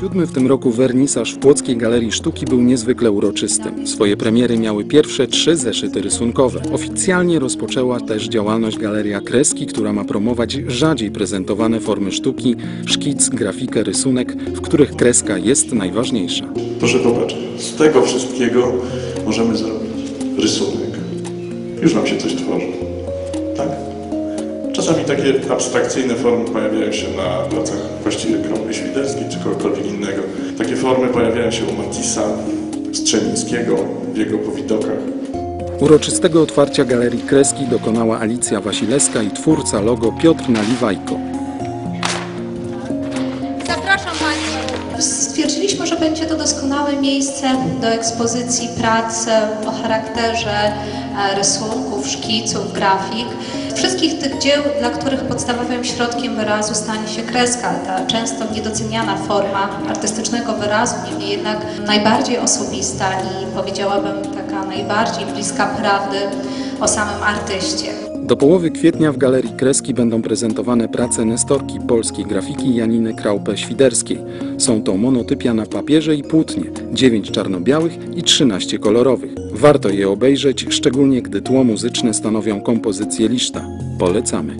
Siódmy w tym roku wernisaż w Płockiej Galerii Sztuki był niezwykle uroczysty. Swoje premiery miały pierwsze trzy zeszyty rysunkowe. Oficjalnie rozpoczęła też działalność Galeria Kreski, która ma promować rzadziej prezentowane formy sztuki, szkic, grafikę, rysunek, w których kreska jest najważniejsza. Proszę popatrzeć, z tego wszystkiego możemy zrobić rysunek. Już nam się coś tworzy. Tak? Czasami takie abstrakcyjne formy pojawiają się na placach właściwie Krąpy Świderskiej czy kogokolwiek innego. Takie formy pojawiają się u Matissa, Strzemińskiego, w jego powidokach. Uroczystego otwarcia Galerii Kreski dokonała Alicja Wasilewska i twórca logo Piotr Naliwajko. Stwierdziliśmy, że będzie to doskonałe miejsce do ekspozycji prac o charakterze e, rysunków, szkiców, grafik. Wszystkich tych dzieł, dla których podstawowym środkiem wyrazu stanie się kreska, ta często niedoceniana forma artystycznego wyrazu, niemniej jednak najbardziej osobista i powiedziałabym taka najbardziej bliska prawdy o samym artyście. Do połowy kwietnia w Galerii Kreski będą prezentowane prace nestorki polskiej grafiki Janiny Kraupe-Świderskiej. Są to monotypia na papierze i płótnie, 9 czarno-białych i 13 kolorowych. Warto je obejrzeć, szczególnie gdy tło muzyczne stanowią kompozycję liszta. Polecamy.